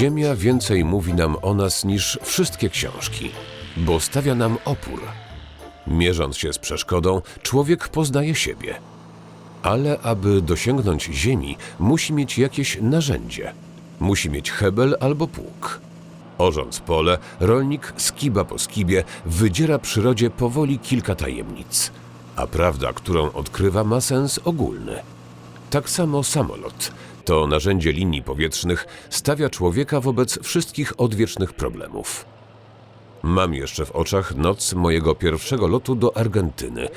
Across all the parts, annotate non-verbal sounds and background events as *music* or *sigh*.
Ziemia więcej mówi nam o nas niż wszystkie książki, bo stawia nam opór. Mierząc się z przeszkodą, człowiek poznaje siebie. Ale aby dosięgnąć Ziemi, musi mieć jakieś narzędzie. Musi mieć hebel albo pług. Orząc pole, rolnik skiba po skibie wydziera przyrodzie powoli kilka tajemnic. A prawda, którą odkrywa, ma sens ogólny. Tak samo samolot. To narzędzie linii powietrznych stawia człowieka wobec wszystkich odwiecznych problemów. Mam jeszcze w oczach noc mojego pierwszego lotu do Argentyny.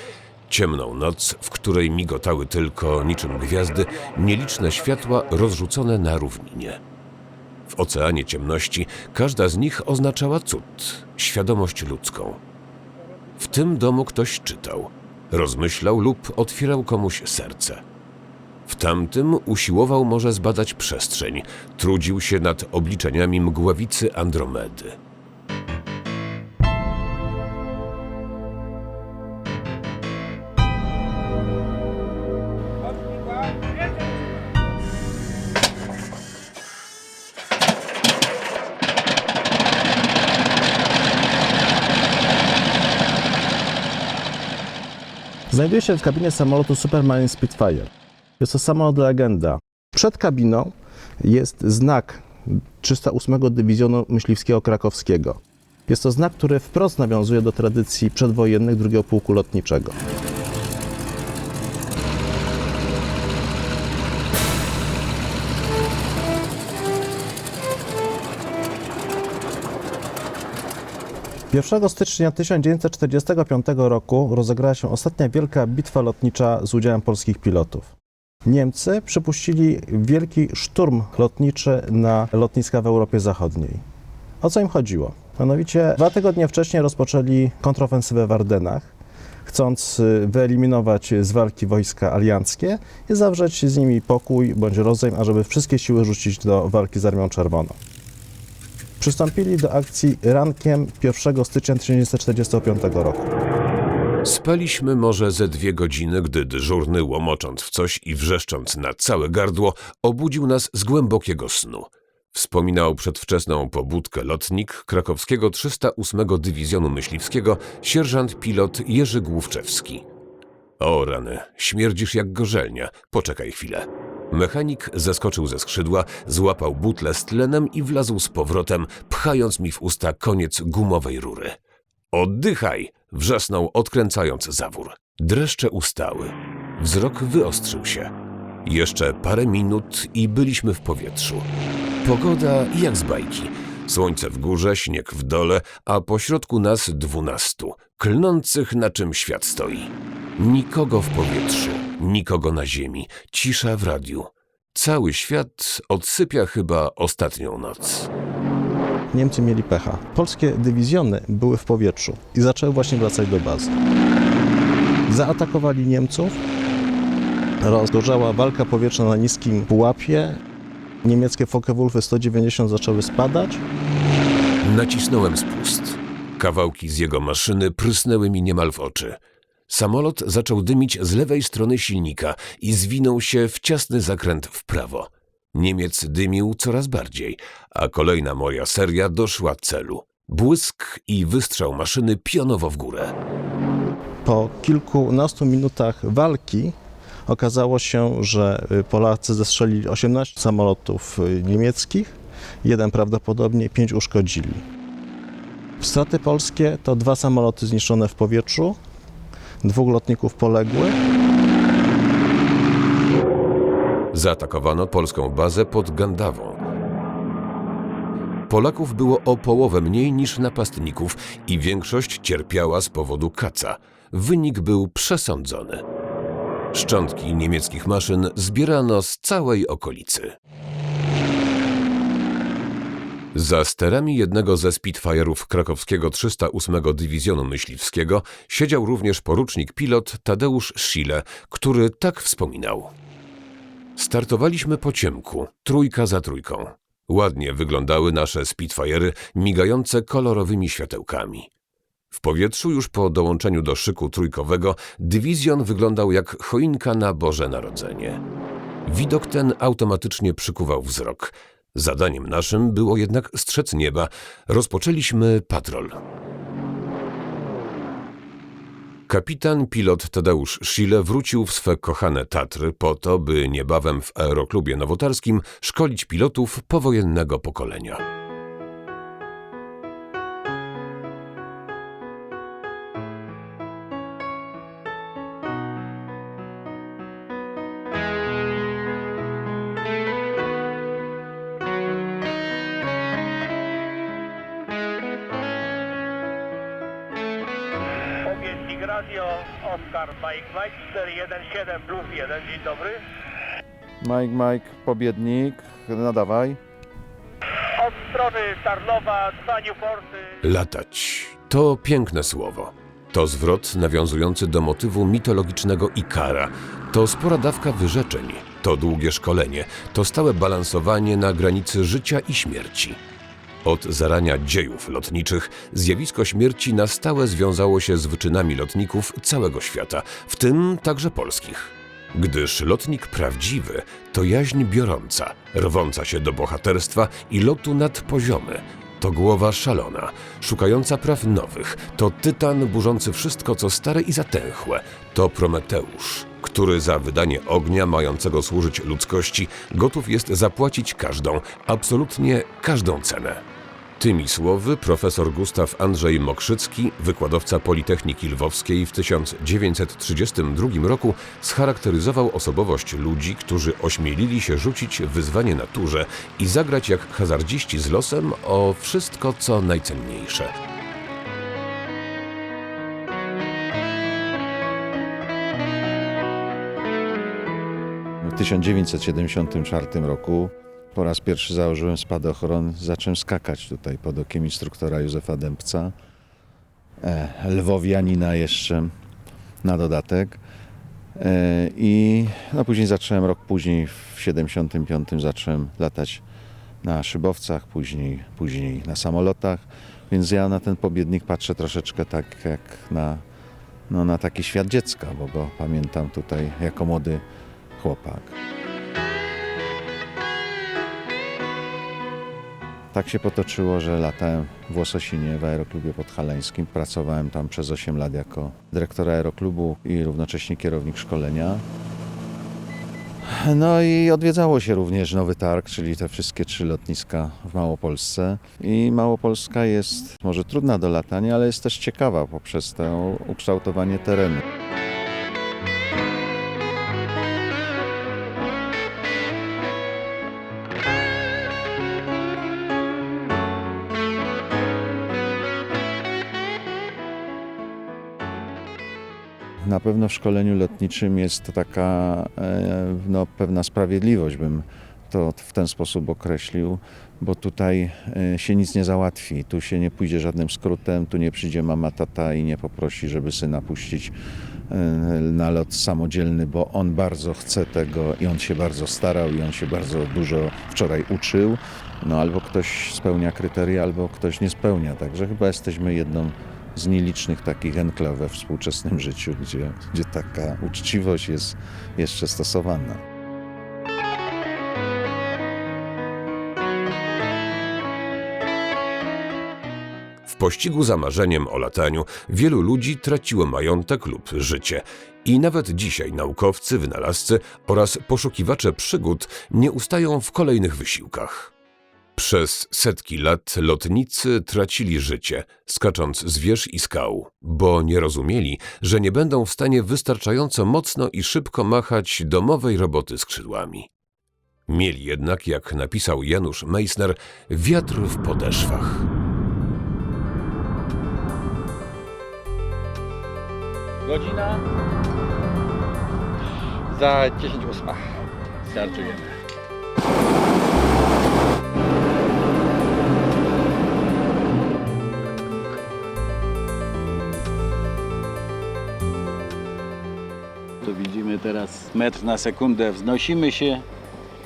Ciemną noc, w której migotały tylko, niczym gwiazdy, nieliczne światła rozrzucone na równinie. W oceanie ciemności każda z nich oznaczała cud, świadomość ludzką. W tym domu ktoś czytał, rozmyślał lub otwierał komuś serce. W tamtym usiłował może zbadać przestrzeń, trudził się nad obliczeniami mgławicy Andromedy. Znajduję się w kabinie samolotu Supermarine Spitfire. Jest to samolot legenda. Przed kabiną jest znak 308 Dywizjonu Myśliwskiego Krakowskiego. Jest to znak, który wprost nawiązuje do tradycji przedwojennych drugiego pułku lotniczego. Pierwszego stycznia 1945 roku rozegrała się ostatnia wielka bitwa lotnicza z udziałem polskich pilotów. Niemcy przypuścili wielki szturm lotniczy na lotniska w Europie Zachodniej. O co im chodziło? Mianowicie dwa tygodnie wcześniej rozpoczęli kontrofensywę w Ardenach, chcąc y, wyeliminować z walki wojska alianckie i zawrzeć z nimi pokój bądź rozejm, ażeby wszystkie siły rzucić do walki z Armią Czerwoną. Przystąpili do akcji rankiem 1 stycznia 1945 roku. Spaliśmy może ze dwie godziny, gdy dyżurny, łomocząc w coś i wrzeszcząc na całe gardło, obudził nas z głębokiego snu. Wspominał przedwczesną pobudkę lotnik krakowskiego 308 Dywizjonu Myśliwskiego, sierżant pilot Jerzy Główczewski. O rany, śmierdzisz jak gorzelnia, poczekaj chwilę. Mechanik zeskoczył ze skrzydła, złapał butlę z tlenem i wlazł z powrotem, pchając mi w usta koniec gumowej rury. Oddychaj! wrzasnął, odkręcając zawór. Dreszcze ustały. Wzrok wyostrzył się. Jeszcze parę minut i byliśmy w powietrzu. Pogoda jak z bajki. Słońce w górze, śnieg w dole, a pośrodku nas dwunastu, klnących na czym świat stoi. Nikogo w powietrzu, nikogo na ziemi, cisza w radiu. Cały świat odsypia chyba ostatnią noc. Niemcy mieli pecha. Polskie dywizjony były w powietrzu i zaczęły właśnie wracać do bazy. Zaatakowali Niemców, rozgorzała walka powietrzna na niskim pułapie, niemieckie Focke-Wulfy 190 zaczęły spadać, Nacisnąłem spust. Kawałki z jego maszyny prysnęły mi niemal w oczy. Samolot zaczął dymić z lewej strony silnika i zwinął się w ciasny zakręt w prawo. Niemiec dymił coraz bardziej, a kolejna moja seria doszła celu. Błysk i wystrzał maszyny pionowo w górę. Po kilkunastu minutach walki okazało się, że y, Polacy zestrzelili 18 samolotów y, niemieckich, jeden prawdopodobnie, pięć uszkodzili. Straty polskie to dwa samoloty zniszczone w powietrzu, dwóch lotników poległych, Zaatakowano polską bazę pod Gandawą. Polaków było o połowę mniej niż napastników i większość cierpiała z powodu kaca. Wynik był przesądzony. Szczątki niemieckich maszyn zbierano z całej okolicy. Za sterami jednego ze Spitfire'ów krakowskiego 308 Dywizjonu Myśliwskiego siedział również porucznik pilot Tadeusz Schile, który tak wspominał. Startowaliśmy po ciemku, trójka za trójką. Ładnie wyglądały nasze Spitfire'y, migające kolorowymi światełkami. W powietrzu już po dołączeniu do szyku trójkowego dywizjon wyglądał jak choinka na Boże Narodzenie. Widok ten automatycznie przykuwał wzrok. Zadaniem naszym było jednak strzec nieba. Rozpoczęliśmy patrol. Kapitan pilot Tadeusz Szile wrócił w swe kochane Tatry po to, by niebawem w aeroklubie nowotarskim szkolić pilotów powojennego pokolenia. Mike Mike 417 plus 1, dzień dobry. Mike, Mike, pobiednik, nadawaj. Od strony Tarnowa, dwa Newporty. Latać to piękne słowo. To zwrot nawiązujący do motywu mitologicznego Ikara. To spora dawka wyrzeczeń. To długie szkolenie. To stałe balansowanie na granicy życia i śmierci. Od zarania dziejów lotniczych zjawisko śmierci na stałe związało się z wyczynami lotników całego świata, w tym także polskich. Gdyż lotnik prawdziwy to jaźń biorąca, rwąca się do bohaterstwa i lotu nadpoziomy. To głowa szalona, szukająca praw nowych. To tytan burzący wszystko, co stare i zatęchłe. To Prometeusz, który za wydanie ognia mającego służyć ludzkości gotów jest zapłacić każdą, absolutnie każdą cenę. Tymi słowy profesor Gustaw Andrzej Mokrzycki, wykładowca Politechniki Lwowskiej w 1932 roku scharakteryzował osobowość ludzi, którzy ośmielili się rzucić wyzwanie naturze i zagrać jak hazardziści z losem o wszystko, co najcenniejsze. W 1974 roku po raz pierwszy założyłem spadochron, zacząłem skakać tutaj pod okiem instruktora Józefa Dębca, e, lwowianina jeszcze na dodatek. E, I no później zacząłem, rok później, w 75 zacząłem latać na szybowcach, później, później na samolotach, więc ja na ten pobiednik patrzę troszeczkę tak jak na, no, na taki świat dziecka, bo go pamiętam tutaj jako młody chłopak. Tak się potoczyło, że latałem w Łososinie w aeroklubie podhalańskim. Pracowałem tam przez 8 lat jako dyrektor aeroklubu i równocześnie kierownik szkolenia. No i odwiedzało się również Nowy Targ, czyli te wszystkie trzy lotniska w Małopolsce. I Małopolska jest może trudna do latania, ale jest też ciekawa poprzez to ukształtowanie terenu. Pewno w szkoleniu lotniczym jest taka e, no, pewna sprawiedliwość, bym to w ten sposób określił, bo tutaj e, się nic nie załatwi. Tu się nie pójdzie żadnym skrótem, tu nie przyjdzie mama, tata i nie poprosi, żeby syna puścić e, na lot samodzielny, bo on bardzo chce tego i on się bardzo starał i on się bardzo dużo wczoraj uczył. No albo ktoś spełnia kryteria, albo ktoś nie spełnia. Także chyba jesteśmy jedną z nielicznych takich enklaw we współczesnym życiu, gdzie, gdzie taka uczciwość jest jeszcze stosowana. W pościgu za marzeniem o lataniu wielu ludzi traciło majątek lub życie. I nawet dzisiaj naukowcy, wynalazcy oraz poszukiwacze przygód nie ustają w kolejnych wysiłkach. Przez setki lat lotnicy tracili życie, skacząc z wież i skał, bo nie rozumieli, że nie będą w stanie wystarczająco mocno i szybko machać domowej roboty skrzydłami. Mieli jednak, jak napisał Janusz Meissner, wiatr w podeszwach. Godzina za 10 ósma. Startujemy. Teraz metr na sekundę. Wznosimy się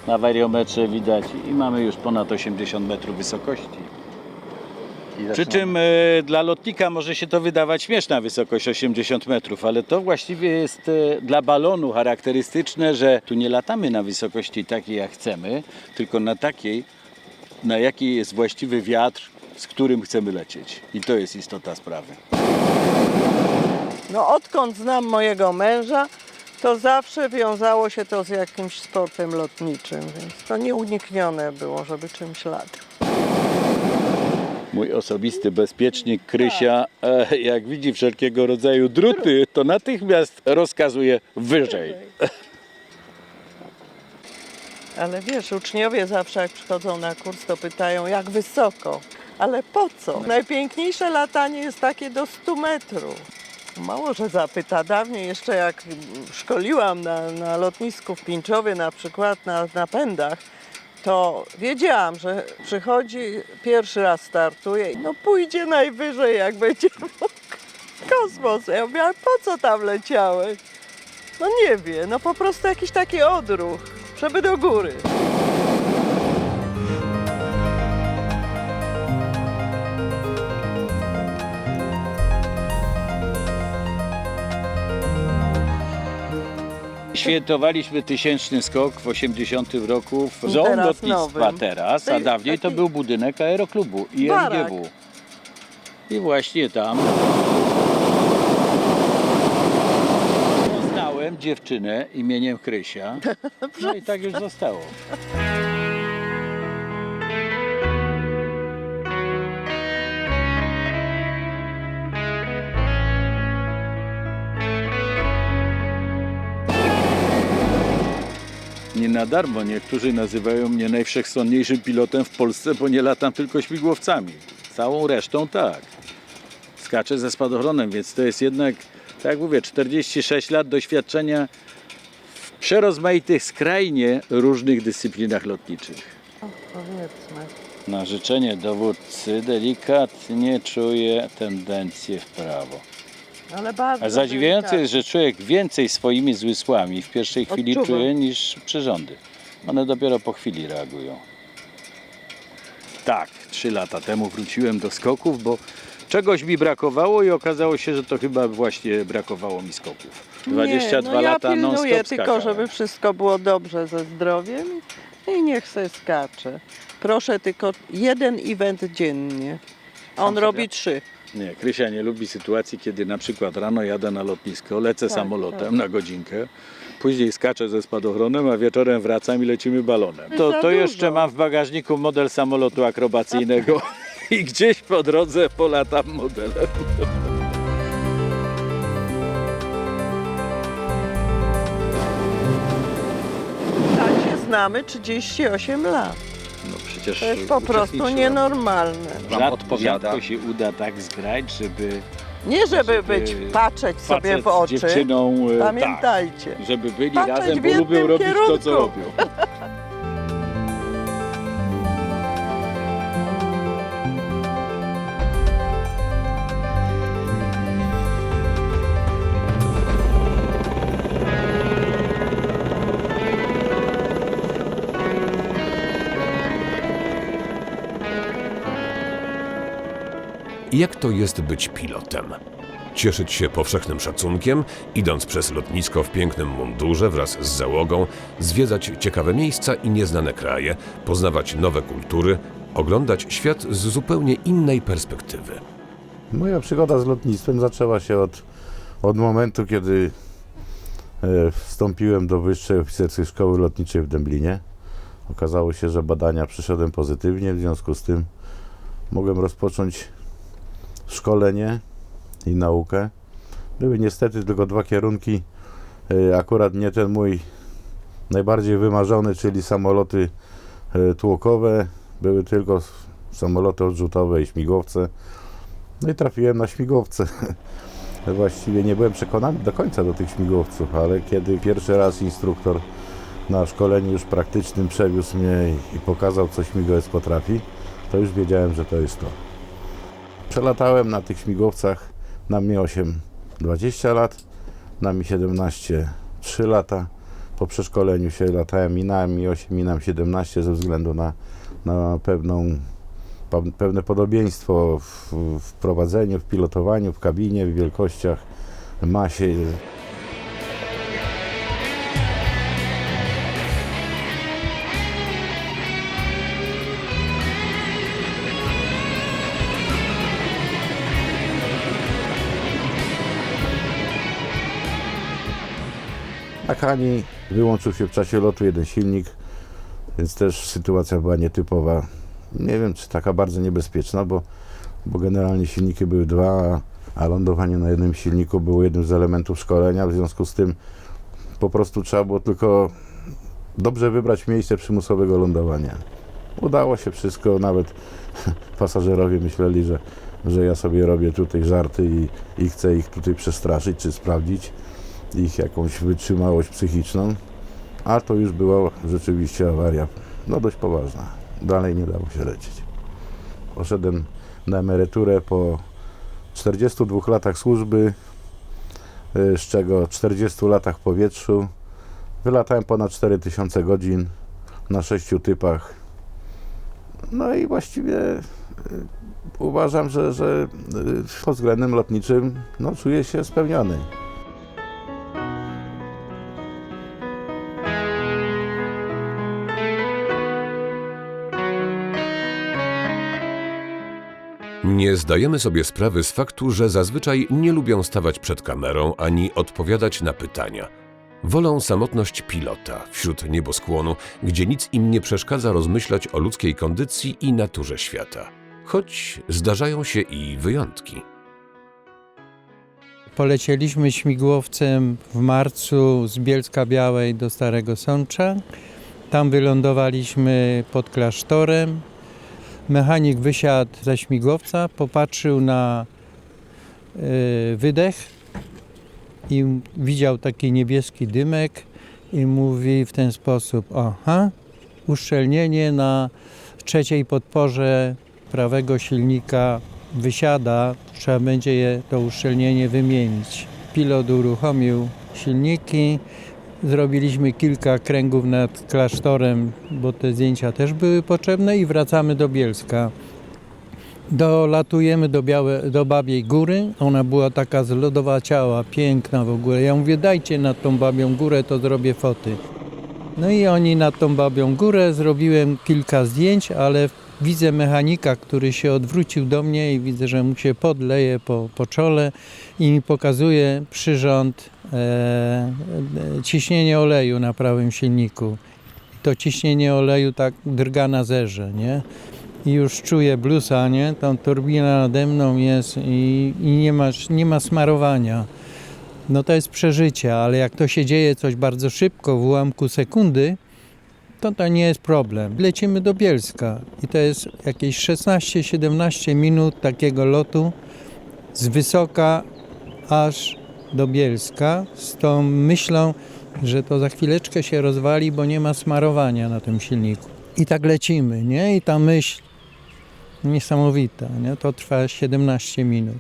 na wariometrze widać i mamy już ponad 80 metrów wysokości. Przy czym e, dla lotnika może się to wydawać śmieszna wysokość 80 metrów, ale to właściwie jest e, dla balonu charakterystyczne, że tu nie latamy na wysokości takiej jak chcemy, tylko na takiej, na jaki jest właściwy wiatr, z którym chcemy lecieć. I to jest istota sprawy. No odkąd znam mojego męża, to zawsze wiązało się to z jakimś sportem lotniczym, więc to nieuniknione było, żeby czymś latał. Mój osobisty bezpiecznik Krysia, e, jak widzi wszelkiego rodzaju druty, to natychmiast rozkazuje wyżej. Ale wiesz, uczniowie zawsze jak przychodzą na kurs, to pytają jak wysoko. Ale po co? Najpiękniejsze latanie jest takie do 100 metrów. Mało, że zapyta. Dawniej jeszcze jak szkoliłam na, na lotnisku w Pińczowie na przykład na napędach, to wiedziałam, że przychodzi, pierwszy raz startuje, no pójdzie najwyżej jak będzie mógł. *laughs* Kosmos. Ja mówię, po co tam leciałeś? No nie wie, no po prostu jakiś taki odruch, żeby do góry. Świętowaliśmy tysięczny skok w 80 roku w Zoo teraz Lotnictwa nowym. teraz, a dawniej to taki- był budynek aeroklubu i Barak. MGW. I właśnie tam poznałem dziewczynę imieniem Krysia. *laughs* No i tak już zostało. Na darmo niektórzy nazywają mnie najwszechstronniejszym pilotem w Polsce, bo nie latam tylko śmigłowcami. Całą resztą tak. Skaczę ze spadochronem, więc to jest jednak, tak jak mówię, 46 lat doświadczenia w przerozmaitych, skrajnie różnych dyscyplinach lotniczych. Powiedzmy. Na życzenie dowódcy delikatnie czuję tendencję w prawo. Ale bardzo A zadziwiające delikatnie. jest, że człowiek więcej swoimi zmysłami w pierwszej chwili Odczuwa. czuje niż przyrządy. One dopiero po chwili reagują. Tak, trzy lata temu wróciłem do skoków, bo czegoś mi brakowało i okazało się, że to chyba właśnie brakowało mi skoków. 22 nie, no ja lata non-stop pilnuję tylko, skakałem. żeby wszystko było dobrze ze zdrowiem i- i niech se skacze. Proszę tylko jeden event dziennie. A on robi trzy. Nie, Krysia nie lubi sytuacji, kiedy na przykład rano jadę na lotnisko, lecę Tak, samolotem tak. na godzinkę, później skaczę ze spadochronem, a wieczorem wracam i lecimy balonem. To, Za to jeszcze mam w bagażniku model samolotu akrobacyjnego *laughs* i gdzieś po drodze polatam modelem. Tak się znamy 38 lat. Przecież To jest po prostu uczestniczyłem. nienormalne. Wam Rzadko, odpowiada. rzadko się uda tak zgrać, żeby Nie żeby Żeby być, patrzeć sobie facet w z oczy. dziewczyną, e, Pamiętajcie. tak, żeby byli Patrzeć razem, w bo lubią jednym robić to, co kierunku. robią. *laughs* Jak to jest być pilotem? Cieszyć się powszechnym szacunkiem, idąc przez lotnisko w pięknym mundurze wraz z załogą, zwiedzać ciekawe miejsca i nieznane kraje, poznawać nowe kultury, oglądać świat z zupełnie innej perspektywy. Moja przygoda z lotnictwem zaczęła się od, od momentu, kiedy e, wstąpiłem do Wyższej Oficerskiej Szkoły Lotniczej w Dęblinie. Okazało się, że badania przyszedłem pozytywnie, w związku z tym mogłem rozpocząć szkolenie i naukę. Były niestety tylko dwa kierunki, e, akurat nie ten mój najbardziej wymarzony, czyli samoloty e, tłokowe. Były tylko samoloty odrzutowe i śmigłowce. No i trafiłem na śmigłowce. *laughs* Właściwie nie byłem przekonany do końca do tych śmigłowców, ale kiedy pierwszy raz instruktor na szkoleniu już praktycznym przewiózł mnie i- pokazał, co śmigłowiec potrafi, to już wiedziałem, że to jest to. Przelatałem na tych śmigłowcach na Mi 8 20 lat, na Mi 17 3 lata. Po przeszkoleniu się latałem i na Mi 8 i na Mi 17 ze względu na, na pewną pewne podobieństwo w, w prowadzeniu, w pilotowaniu, w kabinie, w wielkościach, masie. Na Kani wyłączył się w czasie lotu jeden silnik, więc też sytuacja była nietypowa. Nie wiem, czy taka bardzo niebezpieczna, bo, bo generalnie silniki były dwa, a lądowanie na jednym silniku było jednym z elementów szkolenia. W związku z tym po prostu trzeba było tylko dobrze wybrać miejsce przymusowego lądowania. Udało się wszystko, nawet *laughs* pasażerowie myśleli, że, że ja sobie robię tutaj żarty i, i chcę ich tutaj przestraszyć czy sprawdzić ich jakąś wytrzymałość psychiczną, a to już była rzeczywiście awaria, no dość poważna. Dalej nie dało się lecieć. Poszedłem na emeryturę po 42 latach służby, y, z czego 40 latach w powietrzu. Wylatałem ponad 4000 godzin na sześciu typach. No i właściwie y, uważam, że, że y, pod względem lotniczym no, czuję się spełniony. Nie zdajemy sobie sprawy z faktu, że zazwyczaj nie lubią stawać przed kamerą ani odpowiadać na pytania. Wolą samotność pilota wśród nieboskłonu, gdzie nic im nie przeszkadza rozmyślać o ludzkiej kondycji i naturze świata. Choć zdarzają się i wyjątki. Polecieliśmy śmigłowcem w marcu z Bielska Białej do Starego Sącza. Tam wylądowaliśmy pod klasztorem. Mechanik wysiadł ze śmigłowca, popatrzył na y, wydech i widział taki niebieski dymek i mówi w ten sposób: Aha, uszczelnienie na trzeciej podporze prawego silnika wysiada, trzeba będzie je, to uszczelnienie wymienić. Pilot uruchomił silniki, zrobiliśmy kilka kręgów nad klasztorem, bo te zdjęcia też były potrzebne i wracamy do Bielska. Dolatujemy do, Białe, do Babiej Góry, ona była taka zlodowaciała, piękna w ogóle. Ja mówię, dajcie nad tą Babią Górę, to zrobię foty. No i oni nad tą Babią Górę zrobiłem kilka zdjęć, ale widzę mechanika, który się odwrócił do mnie i widzę, że mu się podleje po, po czole i mi pokazuje przyrząd e, ciśnienie oleju na prawym silniku. To ciśnienie oleju tak drga na zerze, nie? I już czuję blusa, nie? Tam turbina nade mną jest i, i nie, ma, nie ma smarowania. No to jest przeżycie, ale jak to się dzieje coś bardzo szybko, w ułamku sekundy, to to nie jest problem. Lecimy do Bielska i to jest jakieś 16-17 minut takiego lotu z wysoka aż do Bielska z tą myślą, że to za chwileczkę się rozwali, bo nie ma smarowania na tym silniku. I tak lecimy, nie? I ta myśl niesamowita, nie? To trwa 17 minut.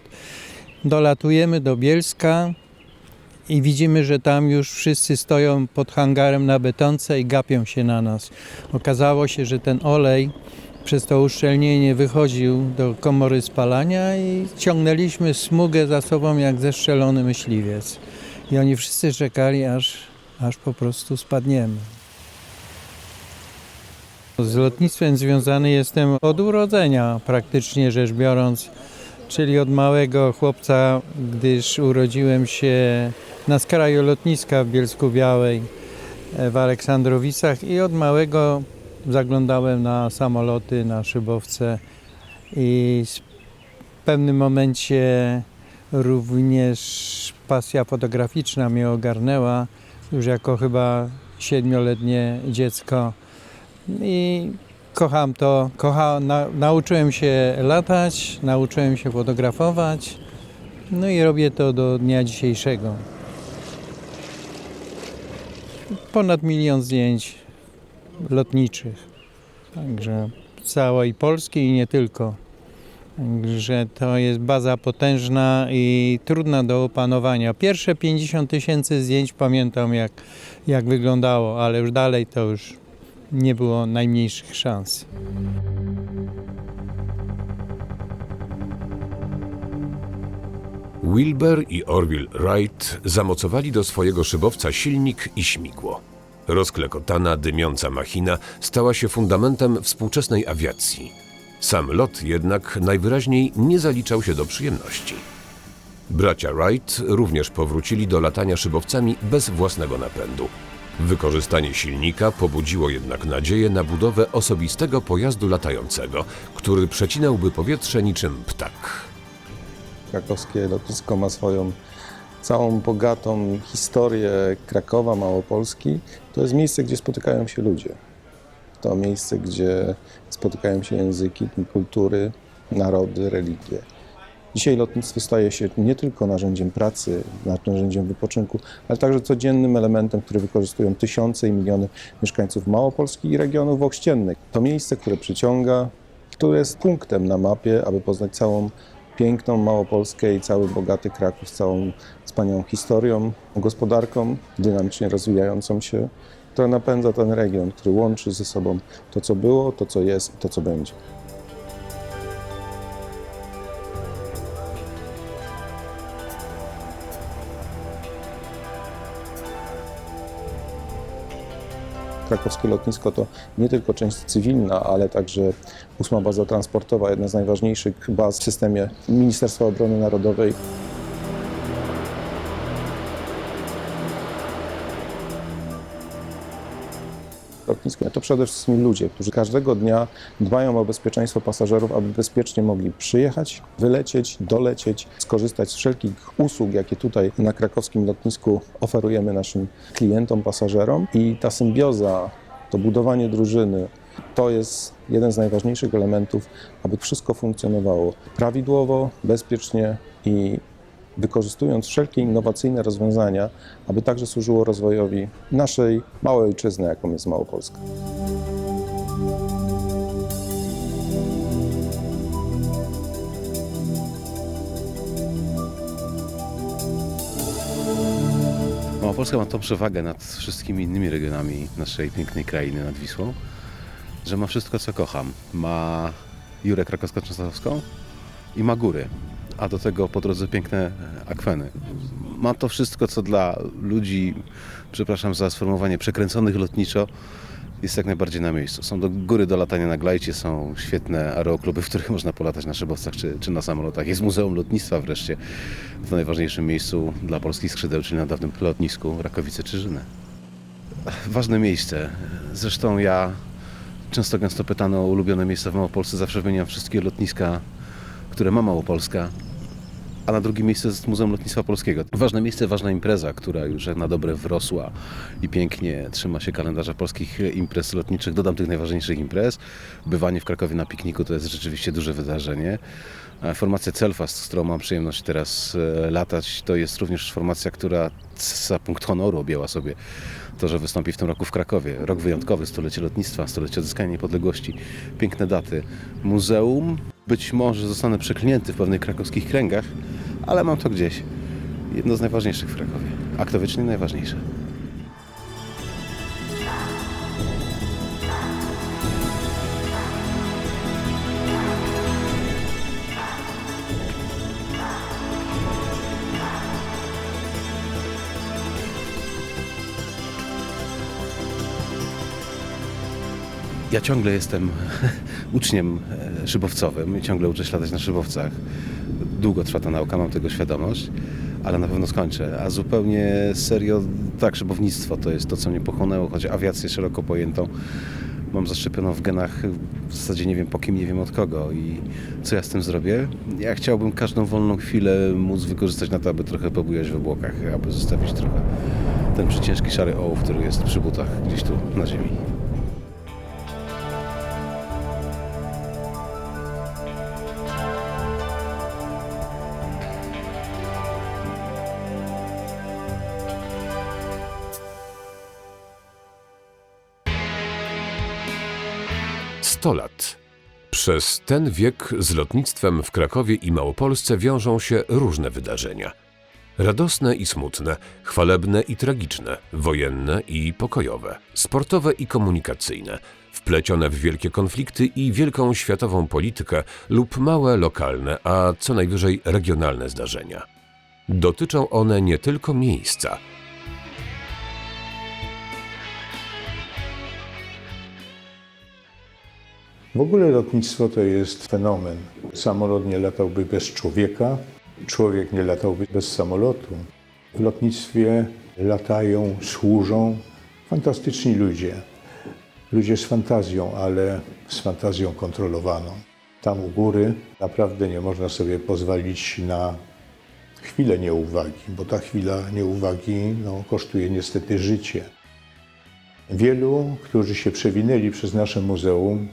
Dolatujemy do Bielska, i widzimy, że tam już wszyscy stoją pod hangarem na betonce i gapią się na nas. Okazało się, że ten olej przez to uszczelnienie wychodził do komory spalania i ciągnęliśmy smugę za sobą jak zestrzelony myśliwiec. I oni wszyscy czekali, aż, aż po prostu spadniemy. Z lotnictwem związany jestem od urodzenia, praktycznie rzecz biorąc, czyli od małego chłopca, gdyż urodziłem się na skraju lotniska w Bielsku Białej e, w Aleksandrowicach i od małego zaglądałem na samoloty, na szybowce i w pewnym momencie również pasja fotograficzna mnie ogarnęła już jako chyba siedmioletnie dziecko. I kocham to, kocha, na, nauczyłem się latać, nauczyłem się fotografować no i robię to do dnia dzisiejszego ponad milion zdjęć lotniczych. Także całej Polski i nie tylko. Także to jest baza potężna i trudna do opanowania. Pierwsze 50 tysięcy zdjęć pamiętam jak, jak wyglądało, ale już dalej to już nie było najmniejszych szans. Wilber i Orville Wright zamocowali do swojego szybowca silnik i śmigło. Rozklekotana, dymiąca machina stała się fundamentem współczesnej awiacji. Sam lot jednak najwyraźniej nie zaliczał się do przyjemności. Bracia Wright również powrócili do latania szybowcami bez własnego napędu. Wykorzystanie silnika pobudziło jednak nadzieję na budowę osobistego pojazdu latającego, który przecinałby powietrze niczym ptak. Krakowskie lotnisko ma swoją całą bogatą historię Krakowa, Małopolski. To jest miejsce, gdzie spotykają się ludzie. To miejsce, gdzie spotykają się języki, kultury, narody, religie. Dzisiaj lotnictwo staje się nie tylko narzędziem pracy, narzędziem wypoczynku, ale także codziennym elementem, który wykorzystują tysiące i miliony mieszkańców Małopolski i regionów ościennych. To miejsce, które przyciąga, które jest punktem na mapie, aby poznać całą piękną Małopolskę i cały bogaty Kraków z całą wspaniałą historią, gospodarką dynamicznie rozwijającą się, która napędza ten region, który łączy ze sobą to, co było, to, co jest i to, co będzie. Krakowskie lotnisko to nie tylko część cywilna, ale także ósma baza transportowa, jedna z najważniejszych baz w systemie Ministerstwa Obrony Narodowej. Lotnisko to przede wszystkim ludzie, którzy każdego dnia dbają o bezpieczeństwo pasażerów, aby bezpiecznie mogli przyjechać, wylecieć, dolecieć, skorzystać z wszelkich usług, jakie tutaj na krakowskim lotnisku oferujemy naszym klientom, pasażerom. I ta symbioza, to budowanie drużyny, to jest jeden z najważniejszych elementów, aby wszystko funkcjonowało prawidłowo, bezpiecznie i wykorzystując wszelkie innowacyjne rozwiązania, aby także służyło rozwojowi naszej małej ojczyzny, jaką jest Małopolska. Małopolska ma tą przewagę nad wszystkimi innymi regionami naszej pięknej krainy, nad Wisłą, że ma wszystko, co kocham. Ma Jurę Krakowsko-Częstochowską i ma góry, a do tego po drodze piękne akweny. Ma to wszystko, co dla ludzi, przepraszam za sformułowanie, przekręconych lotniczo, jest jak najbardziej na miejscu. Są do góry do latania na glajcie, są świetne aerokluby, w których można polatać na szybowcach czy, czy na samolotach. Jest Muzeum Lotnictwa wreszcie w najważniejszym miejscu dla polskich skrzydeł, czyli na dawnym lotnisku Rakowice-Czyżyny. Ważne miejsce. Zresztą ja często gęsto pytano o ulubione miejsca w Małopolsce. Zawsze wymieniam wszystkie lotniska, które ma Małopolska. A na drugim miejscu jest Muzeum Lotnictwa Polskiego. Ważne miejsce, ważna impreza, która już na dobre wrosła i pięknie trzyma się kalendarza polskich imprez lotniczych. Dodam tych najważniejszych imprez. Bywanie w Krakowie na pikniku to jest rzeczywiście duże wydarzenie. A Formacja Celfast, z którą mam przyjemność teraz e, latać, to jest również formacja, która za punkt honoru objęła sobie to, że wystąpi w tym roku w Krakowie. Rok wyjątkowy, stulecie lotnictwa, stulecie odzyskania niepodległości. Piękne daty. Muzeum. Być może zostanę przeklinięty w pewnych krakowskich kręgach, ale mam to gdzieś. Jedno z najważniejszych w Krakowie. Aktowycznie najważniejsze. Ja ciągle jestem *laughs* uczniem e, szybowcowym i ciągle uczę się latać na szybowcach. Długo trwa ta nauka, mam tego świadomość, ale na pewno skończę. A zupełnie serio, tak, szybownictwo to jest to, co mnie pochłonęło, choć awiację szeroko pojętą mam zaszczepioną w genach, w zasadzie nie wiem po kim, nie wiem od kogo i co ja z tym zrobię. Ja chciałbym każdą wolną chwilę móc wykorzystać na to, aby trochę pobujać w obłokach, aby zostawić trochę ten przyciężki szary ołów, który jest przy butach gdzieś tu na ziemi. Sto lat. Przez ten wiek z lotnictwem w Krakowie i Małopolsce wiążą się różne wydarzenia. Radosne i smutne, chwalebne i tragiczne, wojenne i pokojowe, sportowe i komunikacyjne, wplecione w wielkie konflikty i wielką światową politykę lub małe lokalne, a co najwyżej regionalne zdarzenia. Dotyczą one nie tylko miejsca, W ogóle lotnictwo to jest fenomen. Samolot nie latałby bez człowieka. Człowiek nie latałby bez samolotu. W lotnictwie latają, służą fantastyczni ludzie. Ludzie z fantazją, ale z fantazją kontrolowaną. Tam u góry naprawdę nie można sobie pozwolić na chwilę nieuwagi, bo ta chwila nieuwagi no, kosztuje niestety życie. Wielu, którzy się przewinęli przez nasze muzeum,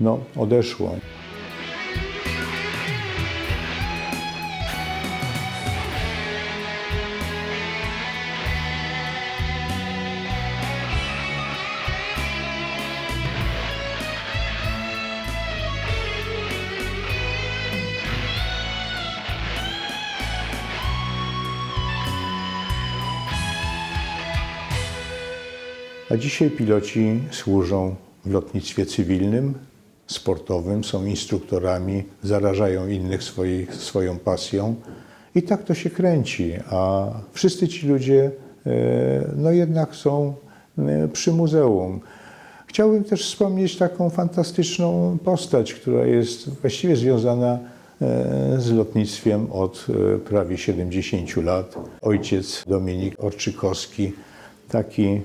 no, odeszło. A dzisiaj piloci służą w lotnictwie cywilnym, sportowym, są instruktorami, zarażają innych swoją pasją i tak to się kręci. A wszyscy ci ludzie e, no jednak są e, przy muzeum. Chciałbym też wspomnieć taką fantastyczną postać, która jest właściwie związana e, z lotnictwem od prawie 70 lat. Ojciec Dominik Orczykowski, taki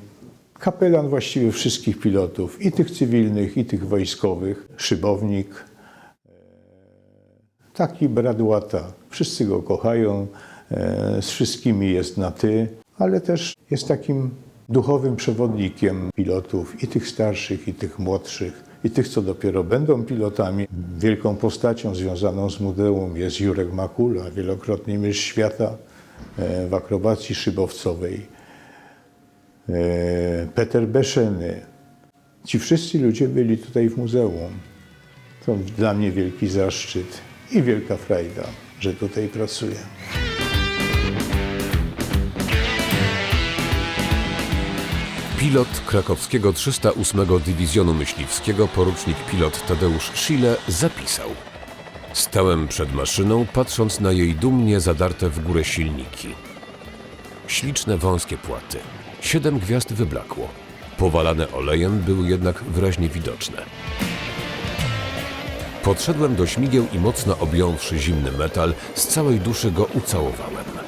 kapelan właściwie wszystkich pilotów, i tych cywilnych, i tych wojskowych, szybownik, e, taki brat łata. Wszyscy go kochają, e, z wszystkimi jest na ty, ale też jest takim duchowym przewodnikiem pilotów, i tych starszych, i tych młodszych, i tych, co dopiero będą pilotami. Wielką postacią związaną z muzeum jest Jurek Makula, wielokrotny mistrz świata e, w akrobacji szybowcowej. E, Peter Beszeny. Ci wszyscy ludzie byli tutaj w muzeum. To dla mnie wielki zaszczyt i wielka frajda, że tutaj pracuję. Pilot krakowskiego 308 Dywizjonu Myśliwskiego, porucznik pilot Tadeusz Schille zapisał. Stałem przed maszyną, patrząc na jej dumnie zadarte w górę silniki. Śliczne wąskie płaty. Siedem gwiazd wyblakło. Powalane olejem były jednak wyraźnie widoczne. Podszedłem do śmigieł i mocno objąwszy zimny metal, z całej duszy go ucałowałem.